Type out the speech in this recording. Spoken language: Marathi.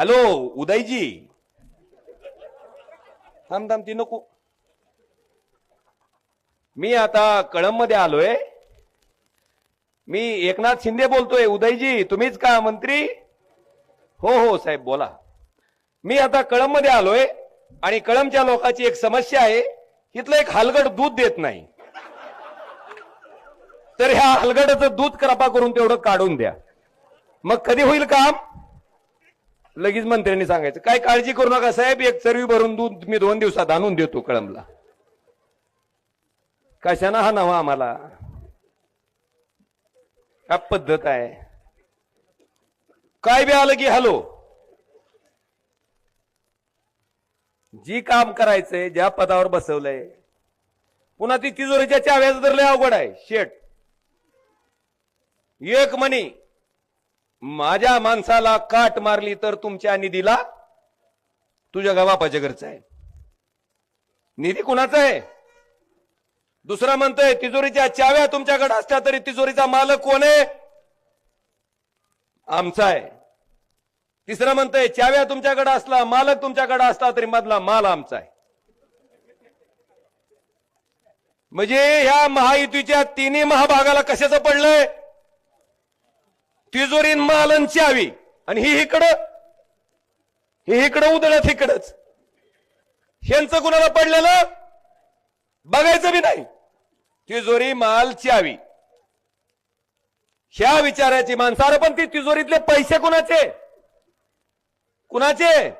हॅलो उदयजी. थांब थांब ती नको. मी आता कळंबमध्ये आलोय. मी एकनाथ शिंदे बोलतोय. उदयजी तुम्हीच का मंत्री? हो हो साहेब बोला. मी आता कळंबमध्ये आलोय आणि कळंबच्या लोकांची एक समस्या आहे. इथलं एक हलगड दूध देत नाही. तर ह्या हलगडाचं दूध कृपा करून तेवढं काढून द्या. मग कधी होईल काम? लगेच मंत्र्यांनी सांगायचं काय काळजी करू नका साहेब एक चरवी भरून दूध मी दोन दिवसात आणून देतो कळमला कशाना हा नवा आम्हाला? काय पद्धत आहे? काय बी आलं की हॅलो? जी काम करायचंय ज्या पदावर बसवलंय पुन्हा ती तिजोरीच्या चाव्याचं तर लय अवघड आहे शेट एक म्हणी माझ्या माणसाला काट मारली तर तुमच्या निधीला तुझ्या गवापाच्या घरचा आहे. निधी कुणाचा आहे? दुसरा म्हणतोय तिजोरीच्या चाव्या तुमच्याकडे असल्या तरी तिजोरीचा मालक कोण आहे? आमचा आहे. तिसरा म्हणतोय चाव्या तुमच्याकडे असला मालक तुमच्याकडे असला तरी मधला माल आमचा आहे. म्हणजे ह्या महायुतीच्या तिन्ही महाभागाला कशाचं पडलंय? तिजोरीन मालन चावी. आणि ही इकडं ही इकडं उदळत इकडच. ह्यांचं कुणाला पडलेलं? बघायचं बी नाही. तिजोरी माल चावी. ह्या विचाराची माणसार पण ती तिजोरीतले पैसे कुणाचे? कुणाचे?